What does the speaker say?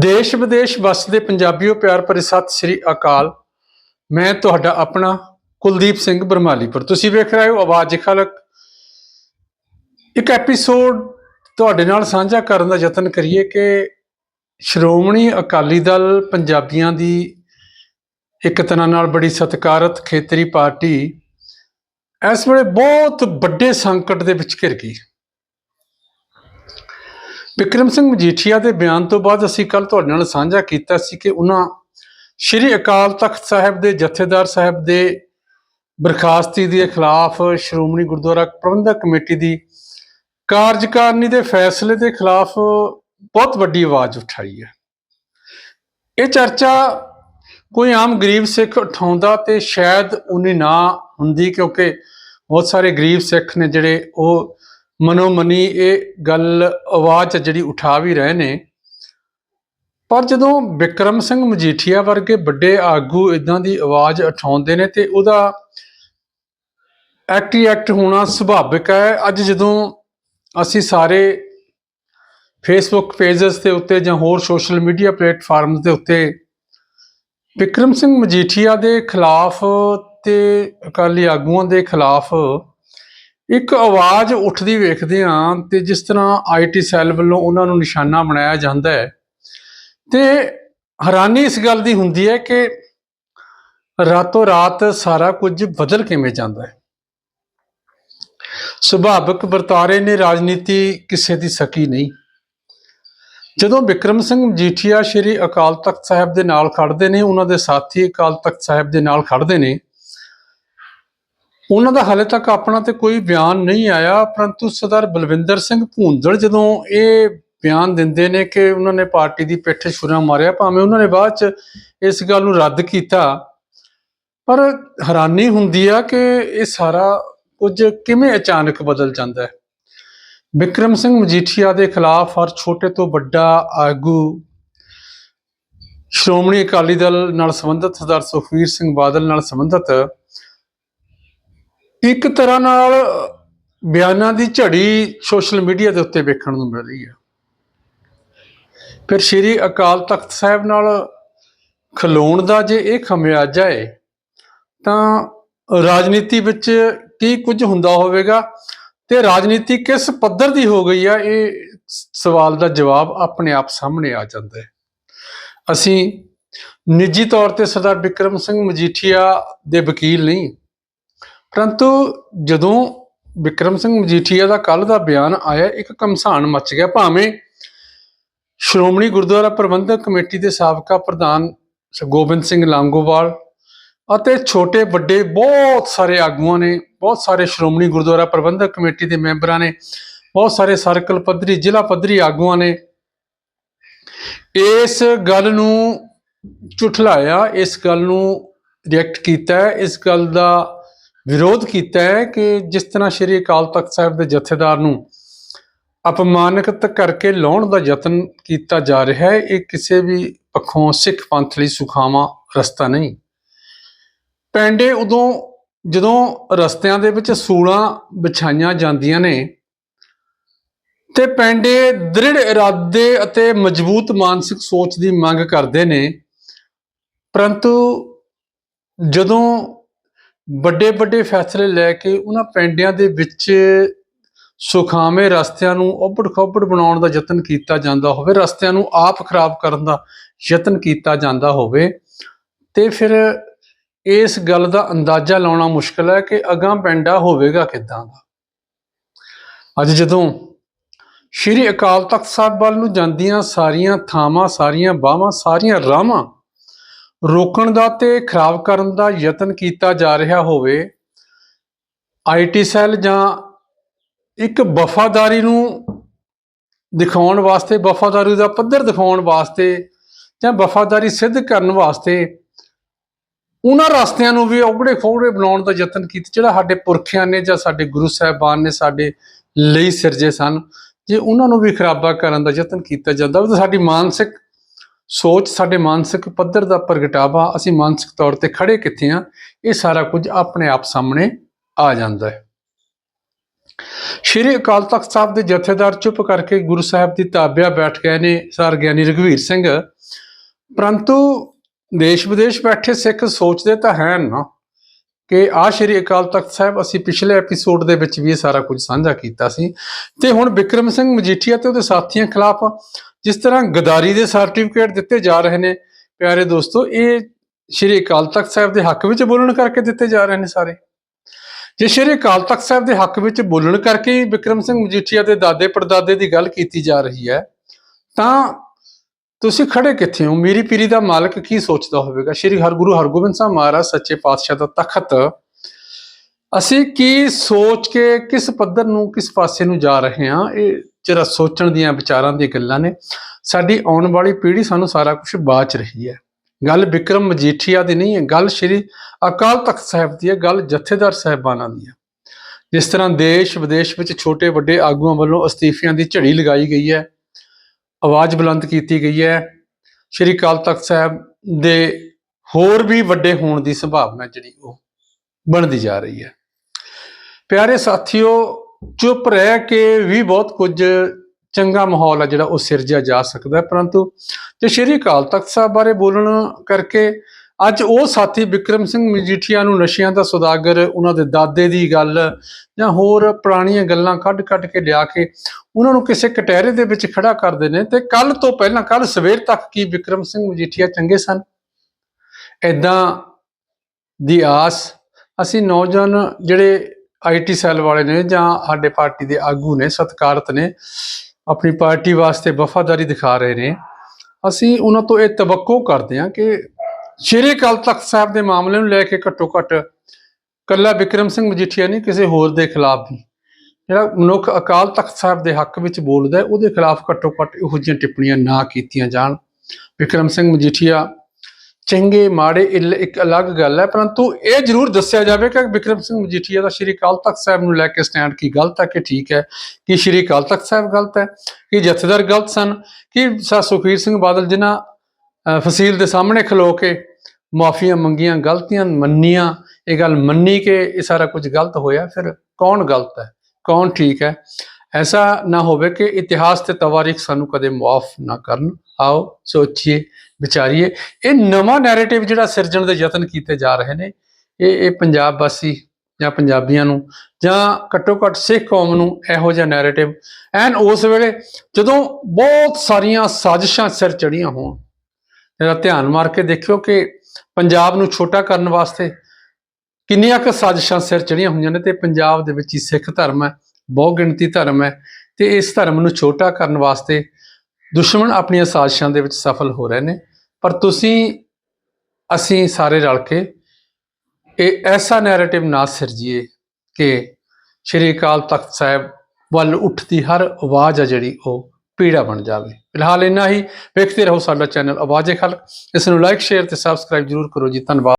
ਦੇਸ਼ ਵਿਦੇਸ਼ ਵਸਦੇ ਪੰਜਾਬੀਓ, ਪਿਆਰ ਭਰੇ ਸਤਿ ਸ੍ਰੀ ਅਕਾਲ। ਮੈਂ ਤੁਹਾਡਾ ਆਪਣਾ ਕੁਲਦੀਪ ਸਿੰਘ ਬਰਮਾਲੀਪੁਰ। ਤੁਸੀਂ ਵੇਖ ਰਹੇ ਹੋ ਆਵਾਜ਼ ਖਲਕ। ਇੱਕ ਐਪੀਸੋਡ ਤੁਹਾਡੇ ਨਾਲ ਸਾਂਝਾ ਕਰਨ ਦਾ ਯਤਨ ਕਰੀਏ ਕਿ ਸ਼੍ਰੋਮਣੀ ਅਕਾਲੀ ਦਲ ਪੰਜਾਬੀਆਂ ਦੀ ਇੱਕ ਤਰ੍ਹਾਂ ਨਾਲ ਬੜੀ ਸਤਿਕਾਰਤ ਖੇਤਰੀ ਪਾਰਟੀ ਇਸ ਵੇਲੇ ਬਹੁਤ ਵੱਡੇ ਸੰਕਟ ਦੇ ਵਿੱਚ ਘਿਰ ਗਈ। ਵਿਕਰਮ ਸਿੰਘ ਮਜੀਠੀਆ ਦੇ ਬਿਆਨ ਤੋਂ ਬਾਅਦ ਅਸੀਂ ਕੱਲ ਤੁਹਾਡੇ ਨਾਲ ਸਾਂਝਾ ਕੀਤਾ ਸੀ ਕਿ ਉਹਨਾਂ ਸ਼੍ਰੀ ਅਕਾਲ ਤਖਤ ਸਾਹਿਬ ਦੇ ਜਥੇਦਾਰ ਸਾਹਿਬ ਦੇ ਬਰਖਾਸਤੀ ਦੇ ਖਿਲਾਫ ਸ਼੍ਰੋਮਣੀ ਗੁਰਦੁਆਰਾ ਪ੍ਰਬੰਧਕ ਕਮੇਟੀ ਦੀ ਕਾਰਜਕਾਰਨੀ ਦੇ ਫੈਸਲੇ ਦੇ ਖਿਲਾਫ ਬਹੁਤ ਵੱਡੀ ਆਵਾਜ਼ ਉਠਾਈ ਹੈ। ਇਹ ਚਰਚਾ ਕੋਈ ਆਮ ਗਰੀਬ ਸਿੱਖ ਉਠਾਉਂਦਾ ਤੇ ਸ਼ਾਇਦ ਉਹਨੇ ਨਾ ਹੁੰਦੀ ਕਿਉਂਕਿ ਬਹੁਤ ਸਾਰੇ ਗਰੀਬ ਸਿੱਖ ਨੇ ਜਿਹੜੇ ਉਹ ਮਨੋਮਨੀ ਇਹ ਗੱਲ ਆਵਾਜ਼ ਜਿਹੜੀ ਉਠਾ ਵੀ ਰਹੇ ਨੇ। ਪਰ ਜਦੋਂ ਵਿਕਰਮ ਸਿੰਘ ਮਜੀਠੀਆ ਵਰਗੇ ਵੱਡੇ ਆਗੂ ਇਦਾਂ ਦੀ ਆਵਾਜ਼ ਉਠਾਉਂਦੇ ਨੇ ਤੇ ਉਹਦਾ ਐਕਟ ਐਕਟ ਹੋਣਾ ਸੁਭਾਵਿਕ ਹੈ। ਅੱਜ ਜਦੋਂ ਅਸੀਂ ਸਾਰੇ ਫੇਸਬੁੱਕ ਪੇजेस ਦੇ ਉੱਤੇ ਜਾਂ ਹੋਰ ਸੋਸ਼ਲ ਮੀਡੀਆ ਪਲੇਟਫਾਰਮਸ ਦੇ ਉੱਤੇ ਵਿਕਰਮ ਸਿੰਘ ਮਜੀਠੀਆ ਦੇ ਖਿਲਾਫ ਤੇ ਅਕਾਲੀ ਆਗੂਆਂ ਦੇ ਖਿਲਾਫ ਇੱਕ ਆਵਾਜ਼ ਉੱਠਦੀ ਵੇਖਦੇ ਹਾਂ ਤੇ ਜਿਸ ਤਰ੍ਹਾਂ ਆਈਟੀ ਸੈੱਲ ਵੱਲੋਂ ਉਹਨਾਂ ਨੂੰ ਨਿਸ਼ਾਨਾ ਬਣਾਇਆ ਜਾਂਦਾ ਹੈ। ਤੇ ਹੈਰਾਨੀ ਇਸ ਗੱਲ ਦੀ ਹੁੰਦੀ ਹੈ ਕਿ ਰਾਤੋਂ ਰਾਤ ਸਾਰਾ ਕੁਝ ਬਦਲ ਕਿਵੇਂ ਜਾਂਦਾ ਹੈ। ਸੁਭਾਵਿਕ ਵਰਤਾਰੇ ਨੇ ਰਾਜਨੀਤੀ ਕਿਸੇ ਦੀ ਸਕੀ ਨਹੀਂ। ਜਦੋਂ ਵਿਕਰਮ ਸਿੰਘ ਮਜੀਠੀਆ ਸ਼੍ਰੀ ਅਕਾਲ ਤਖਤ ਸਾਹਿਬ ਦੇ ਨਾਲ ਖੜਦੇ ਨੇ, ਉਹਨਾਂ ਦੇ ਸਾਥੀ ਅਕਾਲ ਤਖਤ ਸਾਹਿਬ ਦੇ ਨਾਲ ਖੜਦੇ ਨੇ ਉਹਨਾਂ ਦਾ ਹਾਲੇ ਤੱਕ ਆਪਣਾ ਤੇ ਕੋਈ ਬਿਆਨ ਨਹੀਂ ਆਇਆ, ਪਰੰਤੂ ਸਰਦਾਰ ਬਲਵਿੰਦਰ ਸਿੰਘ ਭੂੰਦੜ ਜਦੋਂ ਇਹ ਬਿਆਨ ਦਿੰਦੇ ਨੇ ਕਿ ਉਹਨਾਂ ਨੇ ਪਾਰਟੀ ਦੀ ਪਿੱਠ ਛੁਰਾ ਮਾਰਿਆ, ਭਾਵੇਂ ਉਹਨਾਂ ਨੇ ਬਾਅਦ ਚ ਇਸ ਗੱਲ ਨੂੰ ਰੱਦ ਕੀਤਾ, ਪਰ ਹੈਰਾਨੀ ਹੁੰਦੀ ਆ ਕਿ ਇਹ ਸਾਰਾ ਕੁਝ ਕਿਵੇਂ ਅਚਾਨਕ ਬਦਲ ਜਾਂਦਾ ਹੈ? ਵਿਕਰਮ ਸਿੰਘ ਮਜੀਠੀਆ ਦੇ ਖਿਲਾਫ ਹਰ ਛੋਟੇ ਤੋਂ ਵੱਡਾ ਆਗੂ ਸ਼੍ਰੋਮਣੀ ਅਕਾਲੀ ਦਲ ਨਾਲ ਸੰਬੰਧਿਤ, ਸਰਦਾਰ ਸੁਖਵੀਰ ਸਿੰਘ ਬਾਦਲ ਨਾਲ ਸੰਬੰਧਿਤ ਇੱਕ ਤਰ੍ਹਾਂ ਨਾਲ ਬਿਆਨਾਂ ਦੀ ਝੜੀ ਸੋਸ਼ਲ ਮੀਡੀਆ ਦੇ ਉੱਤੇ ਵੇਖਣ ਨੂੰ ਮਿਲ ਰਹੀ ਹੈ। ਫਿਰ ਸ਼੍ਰੀ ਅਕਾਲ ਤਖਤ ਸਾਹਿਬ ਨਾਲ ਖਲੋਣ ਦਾ ਜੇ ਇਹ ਖਮਿਆਜਾ ਹੈ, ਤਾਂ ਰਾਜਨੀਤੀ ਵਿੱਚ ਕੀ ਕੁਝ ਹੁੰਦਾ ਹੋਵੇਗਾ ਤੇ ਰਾਜਨੀਤੀ ਕਿਸ ਪੱਧਰ ਦੀ ਹੋ ਗਈ ਆ, ਇਹ ਸਵਾਲ ਦਾ ਜਵਾਬ ਆਪਣੇ ਆਪ ਸਾਹਮਣੇ ਆ ਜਾਂਦਾ ਹੈ। ਅਸੀਂ ਨਿੱਜੀ ਤੌਰ ਤੇ ਸਰਦਾਰ ਵਿਕਰਮ ਸਿੰਘ ਮਜੀਠੀਆ ਦੇ ਵਕੀਲ ਨਹੀਂ ਪਰੰਤੂ ਜਦੋਂ ਵਿਕਰਮ ਸਿੰਘ ਮਜੀਠੀਆ ਦਾ ਕੱਲ ਦਾ ਬਿਆਨ ਆਇਆ, ਇੱਕ ਕਮਸਾਨ ਮੱਚ ਗਿਆ। ਭਾਵੇਂ ਸ਼੍ਰੋਮਣੀ ਗੁਰਦੁਆਰਾ ਪ੍ਰਬੰਧਕ ਕਮੇਟੀ ਦੇ ਸਾਬਕਾ ਪ੍ਰਧਾਨ ਗੋਬਿੰਦ ਸਿੰਘ ਲਾਂਗੋਵਾਲ ਅਤੇ ਛੋਟੇ, ਵੱਡੇ ਬਹੁਤ ਸਾਰੇ ਆਗੂਆਂ ਨੇ, ਬਹੁਤ ਸਾਰੇ ਸ਼੍ਰੋਮਣੀ ਗੁਰਦੁਆਰਾ ਪ੍ਰਬੰਧਕ ਕਮੇਟੀ ਦੇ ਮੈਂਬਰਾਂ ਨੇ, ਬਹੁਤ ਸਾਰੇ ਸਰਕਲ ਪੱਧਰੀ, ਜ਼ਿਲ੍ਹਾ ਪੱਧਰੀ ਆਗੂਆਂ ਨੇ ਇਸ ਗੱਲ ਨੂੰ ਝੁਠਲਾਇਆ, ਇਸ ਗੱਲ ਨੂੰ ਰਿਐਕਟ ਕੀਤਾ। ਇਸ ਗੱਲ ਦਾ ਵਿਰੋਧ ਕੀਤਾ ਹੈ ਕਿ ਜਿਸ ਤਰ੍ਹਾਂ ਸ਼੍ਰੀ ਅਕਾਲ ਤਖਤ ਸਾਹਿਬ ਦੇ ਜਥੇਦਾਰ ਨੂੰ ਅਪਮਾਨਿਤ ਕਰਕੇ ਲਾਉਣ ਦਾ ਯਤਨ ਕੀਤਾ ਜਾ ਰਿਹਾ ਹੈ, ਇਹ ਕਿਸੇ ਵੀ ਪੱਖੋਂ ਸਿੱਖ ਪੰਥ ਲਈ ਸੁਖਾਵਾਂ ਰਸਤਾ ਨਹੀਂ। ਪੈਂਡੇ ਉਦੋਂ ਜਦੋਂ ਰਸਤਿਆਂ ਦੇ ਵਿੱਚ ਸੂਲਾਂ ਵਿਛਾਈਆਂ ਜਾਂਦੀਆਂ ਨੇ ਤੇ ਪੈਂਡੇ ਦ੍ਰਿੜ ਇਰਾਦੇ ਅਤੇ ਮਜ਼ਬੂਤ ਮਾਨਸਿਕ ਸੋਚ ਦੀ ਮੰਗ ਕਰਦੇ ਨੇ, ਪਰੰਤੂ ਜਦੋਂ ਵੱਡੇ ਵੱਡੇ ਫੈਸਲੇ ਲੈ ਕੇ ਉਹਨਾਂ ਪੈਂਡਿਆਂ ਦੇ ਵਿੱਚ ਸੁਖਾਵੇਂ ਰਸਤਿਆਂ ਨੂੰ ਉੱਬੜ ਖੋਬੜ ਬਣਾਉਣ ਦਾ ਯਤਨ ਕੀਤਾ ਜਾਂਦਾ ਹੋਵੇ, ਰਸਤਿਆਂ ਨੂੰ ਆਪ ਖਰਾਬ ਕਰਨ ਦਾ ਯਤਨ ਕੀਤਾ ਜਾਂਦਾ ਹੋਵੇ, ਤੇ ਫਿਰ ਇਸ ਗੱਲ ਦਾ ਅੰਦਾਜ਼ਾ ਲਾਉਣਾ ਮੁਸ਼ਕਲ ਹੈ ਕਿ ਅਗਾਂ ਪੈਂਡਾ ਹੋਵੇਗਾ ਕਿਦਾਂ ਦਾ। ਅੱਜ ਜਦੋਂ ਸ਼੍ਰੀ ਅਕਾਲ ਤਖਤ ਸਾਹਿਬ ਵੱਲ ਨੂੰ ਜਾਂਦੀਆਂ ਸਾਰੀਆਂ ਥਾਵਾਂ, ਸਾਰੀਆਂ ਬਾਹਾਂ, ਸਾਰੀਆਂ ਰਾਹਾਂ ਰੋਕਣ ਦਾ ਤੇ ਖਰਾਬ ਕਰਨ ਦਾ ਯਤਨ ਕੀਤਾ ਜਾ ਰਿਹਾ ਹੋਵੇ ਆਈਟੀ ਸੈੱਲ ਜਾਂ ਇੱਕ ਵਫਾਦਾਰੀ ਨੂੰ ਦਿਖਾਉਣ ਵਾਸਤੇ, ਵਫਾਦਾਰੀ ਦਾ ਪੱਧਰ ਦਿਖਾਉਣ ਵਾਸਤੇ ਜਾਂ ਵਫਾਦਾਰੀ ਸਿੱਧ ਕਰਨ ਵਾਸਤੇ ਉਹਨਾਂ ਰਸਤਿਆਂ ਨੂੰ ਵੀ ਔਗੜੇ ਫੋਗੜੇ ਬਣਾਉਣ ਦਾ ਯਤਨ ਕੀਤਾ, ਜਿਹੜਾ ਸਾਡੇ ਪੁਰਖਿਆਂ ਨੇ ਜਾਂ ਸਾਡੇ ਗੁਰੂ ਸਾਹਿਬਾਨ ਨੇ ਸਾਡੇ ਲਈ ਸਿਰਜੇ ਸਨ, ਜੇ ਉਹਨਾਂ ਨੂੰ ਵੀ ਖਰਾਬਾ ਕਰਨ ਦਾ ਯਤਨ ਕੀਤਾ ਜਾਂਦਾ ਤਾਂ ਸਾਡੀ ਮਾਨਸਿਕ ਸੋਚ ਸਾਡੇ ਮਾਨਸਿਕ ਪੱਧਰ ਦਾ ਪ੍ਰਗਟਾਵਾ ਅਸੀਂ ਮਾਨਸਿਕ ਤੌਰ ਤੇ ਖੜੇ ਕਿੱਥੇ ਆ, ਇਹ ਸਾਰਾ ਕੁਝ ਆਪਣੇ ਆਪ ਸਾਹਮਣੇ ਆ ਜਾਂਦਾ ਹੈ। ਸ਼੍ਰੀ ਅਕਾਲ ਤਖਤ ਸਾਹਿਬ ਦੇ ਜਥੇਦਾਰ ਚੁੱਪ ਕਰਕੇ ਗੁਰੂ ਸਾਹਿਬ ਦੀ ਤਾਬਿਆ ਬੈਠ ਗਏ ਨੇ ਸਰ ਗਿਆਨੀ ਰਘਵੀਰ ਸਿੰਘ। ਪਰੰਤੂ ਦੇਸ਼ ਵਿਦੇਸ਼ ਬੈਠੇ ਸਿੱਖ ਸੋਚਦੇ ਤਾਂ ਹੈ ਨਾ। ਕਿ ਆ ਸ਼੍ਰੀ ਅਕਾਲ ਤਖਤ ਸਾਹਿਬ, ਅਸੀਂ ਪਿਛਲੇ ਐਪੀਸੋਡ ਦੇ ਵਿੱਚ ਵੀ ਇਹ ਸਾਰਾ ਕੁਝ ਸਾਂਝਾ ਕੀਤਾ ਸੀ। ਤੇ ਹੁਣ ਵਿਕਰਮ ਸਿੰਘ ਮਜੀਠੀਆ ਤੇ ਉਹਦੇ ਸਾਥੀਆਂ ਖਿਲਾਫ ਜਿਸ ਤਰ੍ਹਾਂ ਗਦਾਰੀ ਦੇ ਸਰਟੀਫਿਕੇਟ ਦਿੱਤੇ ਜਾ ਰਹੇ ਨੇ, ਪਿਆਰੇ ਦੋਸਤੋ, ਇਹ ਸ਼੍ਰੀ ਅਕਾਲ ਤਖਤ ਸਾਹਿਬ ਦੇ ਹੱਕ ਵਿੱਚ ਬੋਲਣ ਕਰਕੇ ਦਿੱਤੇ ਜਾ ਰਹੇ ਨੇ ਸਾਰੇ। ਜੇ ਸ਼੍ਰੀ ਅਕਾਲ ਤਖਤ ਸਾਹਿਬ ਦੇ ਹੱਕ ਵਿੱਚ ਬੋਲਣ ਕਰਕੇ ਹੀ ਵਿਕਰਮ ਸਿੰਘ ਮਜੀਠੀਆ ਦੇ ਦਾਦੇ ਪੜਦਾਦੇ ਦੀ ਗੱਲ ਕੀਤੀ ਜਾ ਰਹੀ ਹੈ, ਤਾਂ ਤੁਸੀਂ ਖੜੇ ਕਿੱਥੇ ਹੋ? ਮੇਰੀ ਪੀਰੀ ਦਾ ਮਾਲਕ ਕੀ ਸੋਚਦਾ ਹੋਵੇਗਾ? ਸ਼੍ਰੀ ਹਰਗੁਰੂ ਹਰਗੋਬਿੰਦ ਸਾਹਿਬ ਮਹਾਰਾਜ, ਸੱਚੇ ਪਾਤਸ਼ਾਹ ਦਾ ਤਖਤ। ਅਸੀਂ ਕੀ ਸੋਚ ਕੇ ਕਿਸ ਪੱਧਰ ਨੂੰ, ਕਿਸ ਪਾਸੇ ਨੂੰ ਜਾ ਰਹੇ ਹਾਂ? ਇਹ ਜਿਹੜਾ ਸੋਚਣ ਦੀਆਂ ਵਿਚਾਰਾਂ ਦੀਆਂ ਗੱਲਾਂ ਨੇ। ਸਾਡੀ ਆਉਣ ਵਾਲੀ ਪੀੜ੍ਹੀ ਸਾਨੂੰ ਸਾਰਾ ਕੁਝ ਬਾਚ ਰਹੀ ਹੈ। ਗੱਲ ਵਿਕਰਮ ਮਜੀਠੀਆ ਦੀ ਨਹੀਂ ਹੈ। ਗੱਲ ਸ਼੍ਰੀ ਅਕਾਲ ਤਖਤ ਸਾਹਿਬ ਦੀ ਹੈ। ਗੱਲ ਜਥੇਦਾਰ ਸਾਹਿਬਾਨਾਂ ਦੀ ਹੈ। ਜਿਸ ਤਰ੍ਹਾਂ ਦੇਸ਼ ਵਿਦੇਸ਼ ਵਿੱਚ ਛੋਟੇ ਵੱਡੇ ਆਗੂਆਂ ਵੱਲੋਂ ਅਸਤੀਫਿਆਂ ਦੀ ਝੜੀ ਲਗਾਈ ਗਈ ਹੈ ਆਵਾਜ਼ ਬੁਲੰਦ ਕੀਤੀ ਗਈ ਹੈ। ਸ਼੍ਰੀ ਅਕਾਲ ਤਖਤ ਸਾਹਿਬ ਦੇ ਹੋਰ ਵੀ ਵੱਡੇ ਹੋਣ ਦੀ ਸੰਭਾਵਨਾ ਜਿਹੜੀ ਉਹ ਬਣਦੀ ਜਾ ਰਹੀ ਹੈ। ਪਿਆਰੇ ਸਾਥੀਓ, ਚੁੱਪ ਰਹਿ ਕੇ ਵੀ ਬਹੁਤ ਕੁਝ ਚੰਗਾ ਮਾਹੌਲ ਹੈ ਜਿਹੜਾ ਉਹ ਸਿਰਜਿਆ ਜਾ ਸਕਦਾ ਹੈ। ਪਰੰਤੂ ਜੇ ਸ਼੍ਰੀ ਅਕਾਲ ਤਖਤ ਸਾਹਿਬ ਬਾਰੇ ਬੋਲਣ ਕਰਕੇ ਅੱਜ ਉਹ ਸਾਥੀ ਵਿਕਰਮ ਸਿੰਘ ਮਜੀਠੀਆ ਨੂੰ ਨਸ਼ਿਆਂ ਦਾ ਸੌਦਾਗਰ ਉਹਨਾਂ ਦੇ ਦਾਦੇ ਦੀ ਗੱਲ ਜਾਂ ਹੋਰ ਪੁਰਾਣੀਆਂ ਗੱਲਾਂ ਕੱਢ-ਕੱਢ ਕੇ ਲਿਆ ਕੇ ਉਹਨਾਂ ਨੂੰ ਕਿਸੇ ਕਟਹਿਰੇ ਦੇ ਵਿੱਚ ਖੜਾ ਕਰਦੇ ਨੇ ਤੇ ਕੱਲ ਤੋਂ ਪਹਿਲਾਂ ਕੱਲ ਸਵੇਰ ਤੱਕ ਕੀ ਵਿਕਰਮ ਸਿੰਘ ਮਜੀਠੀਆ ਚੰਗੇ ਸਨ? ਐਦਾਂ ਦੀ ਆਸ ਅਸੀਂ ਨੌਜਵਾਨ ਜਿਹੜੇ ਆਈਟੀ ਸੈੱਲ ਵਾਲੇ ਨੇ ਜਾਂ ਸਾਡੇ ਪਾਰਟੀ ਦੇ ਆਗੂ ਨੇ, ਸਤਿਕਾਰਤ ਨੇ, ਆਪਣੀ ਪਾਰਟੀ ਵਾਸਤੇ ਵਫਾਦਾਰੀ ਦਿਖਾ ਰਹੇ ਨੇ, ਅਸੀਂ ਉਹਨਾਂ ਤੋਂ ਇਹ ਤਵੱਕੋ ਕਰਦੇ ਹਾਂ ਕਿ ਸ਼੍ਰੀ ਅਕਾਲ ਤਖਤ ਸਾਹਿਬ ਦੇ ਮਾਮਲੇ ਨੂੰ ਲੈ ਕੇ ਘੱਟੋ ਘੱਟ ਕੱਲਾ ਵਿਕਰਮ ਸਿੰਘ ਮਜੀਠੀਆ ਨਹੀਂ, ਕਿਸੇ ਹੋਰ ਦੇ ਖਿਲਾਫ ਵੀ। ਜਿਹੜਾ ਮਨੁੱਖ ਅਕਾਲ ਤਖਤ ਸਾਹਿਬ ਦੇ ਹੱਕ ਵਿੱਚ ਬੋਲਦਾ ਉਹਦੇ ਖਿਲਾਫ ਘੱਟੋ ਘੱਟ ਇਹੋ ਜਿਹੀਆਂ ਟਿੱਪਣੀਆਂ ਨਾ ਕੀਤੀਆਂ ਜਾਣ। ਵਿਕਰਮ ਸਿੰਘ ਮਜੀਠੀਆ ਚੰਗੇ, ਮਾੜੇ, ਇਲ- ਇੱਕ ਅਲੱਗ ਗੱਲ ਹੈ, ਪਰੰਤੂ ਇਹ ਜ਼ਰੂਰ ਦੱਸਿਆ ਜਾਵੇ ਕਿ ਵਿਕਰਮ ਸਿੰਘ ਮਜੀਠੀਆ ਦਾ ਸ਼੍ਰੀ ਅਕਾਲ ਤਖਤ ਸਾਹਿਬ ਨੂੰ ਲੈ ਕੇ ਸਟੈਂਡ ਕੀ ਗਲਤ ਹੈ, ਕਿ ਠੀਕ ਹੈ, ਕਿ ਸ਼੍ਰੀ ਅਕਾਲ ਤਖਤ ਸਾਹਿਬ ਗਲਤ ਹੈ, ਕਿ ਜਥੇਦਾਰ ਗਲਤ ਸਨ, ਕਿ ਸਾ ਸੁਖਬੀਰ ਸਿੰਘ ਬਾਦਲ, ਜਿਨ੍ਹਾਂ ਫਸੀਲ ਦੇ ਸਾਹਮਣੇ ਖਲੋ ਕੇ ਮਾਫੀਆਂ ਮੰਗੀਆਂ, ਗਲਤੀਆਂ ਮੰਨੀਆਂ, ਇਹ ਗੱਲ ਮੰਨੀ ਕਿ ਇਹ ਸਾਰਾ ਕੁਝ ਗਲਤ ਹੋਇਆ, ਫਿਰ ਕੌਣ ਗਲਤ ਹੈ? ਕੌਣ ਠੀਕ ਹੈ? ਐਸਾ ਨਾ ਹੋਵੇ ਕਿ ਇਤਿਹਾਸ ਤੇ ਤਵਾਰੀਖ ਸਾਨੂੰ ਕਦੇ ਮਾਫ ਨਾ ਕਰਨ। ਆਓ, ਸੋਚੀਏ, ਵਿਚਾਰੀਏ। ਇਹ ਨਵਾਂ ਨੈਰੇਟਿਵ ਜਿਹੜਾ ਸਿਰਜਣ ਦੇ ਯਤਨ ਕੀਤੇ ਜਾ ਰਹੇ ਨੇ, ਇਹ ਇਹ ਪੰਜਾਬ ਵਾਸੀ ਜਾਂ ਪੰਜਾਬੀਆਂ ਨੂੰ ਜਾਂ ਘੱਟੋ ਘੱਟ ਸਿੱਖ ਕੌਮ ਨੂੰ ਇਹੋ ਜਿਹਾ ਨੈਰੇਟਿਵ ਐਨ ਉਸ ਵੇਲੇ ਜਦੋਂ ਬਹੁਤ ਸਾਰੀਆਂ ਸਾਜ਼ਿਸ਼ਾਂ ਸਿਰ ਚੜੀਆਂ ਹੋਣ ਜਰਾ ਧਿਆਨ ਮਾਰ ਕੇ ਦੇਖਿਓ ਕਿ ਪੰਜਾਬ ਨੂੰ ਛੋਟਾ ਕਰਨ ਵਾਸਤੇ ਕਿੰਨੀਆਂ ਕੁ ਸਾਜ਼ਿਸ਼ਾਂ ਸਿਰ ਚੜੀਆਂ ਹੋਈਆਂ ਨੇ ਤੇ ਪੰਜਾਬ ਦੇ ਵਿੱਚ ਹੀ ਸਿੱਖ ਧਰਮ ਹੈ, ਬਹੁ ਗਿਣਤੀ ਧਰਮ ਹੈ ਤੇ ਇਸ ਧਰਮ ਨੂੰ ਛੋਟਾ ਕਰਨ ਵਾਸਤੇ ਦੁਸ਼ਮਣ ਆਪਣੀਆਂ ਸਾਜ਼ਿਸ਼ਾਂ ਦੇ ਵਿੱਚ ਸਫਲ ਹੋ ਰਹੇ ਨੇ। ਪਰ ਤੁਸੀਂ, ਅਸੀਂ ਸਾਰੇ ਰਲ ਕੇ ਇਹ ਐਸਾ ਨੈਰੇਟਿਵ ਨਾ ਸਿਰਜੀਏ ਕਿ ਸ਼੍ਰੀ ਅਕਾਲ ਤਖਤ ਸਾਹਿਬ ਵੱਲ ਉੱਠਦੀ ਹਰ ਆਵਾਜ਼ ਆ ਜਿਹੜੀ ਉਹ ਪੀੜਾ ਬਣ ਜਾਵੇ। ਫਿਲਹਾਲ ਇੰਨਾ ਹੀ। ਵੇਖਦੇ ਰਹੋ ਸਾਡਾ ਚੈਨਲ ਆਵਾਜ਼ੇ ਖਲਕ। ਇਸ ਨੂੰ ਲਾਈਕ ਸ਼ੇਅਰ ਤੇ ਸਬਸਕ੍ਰਾਈਬ ਜਰੂਰ ਕਰੋ ਜੀ। ਧੰਨਵਾਦ।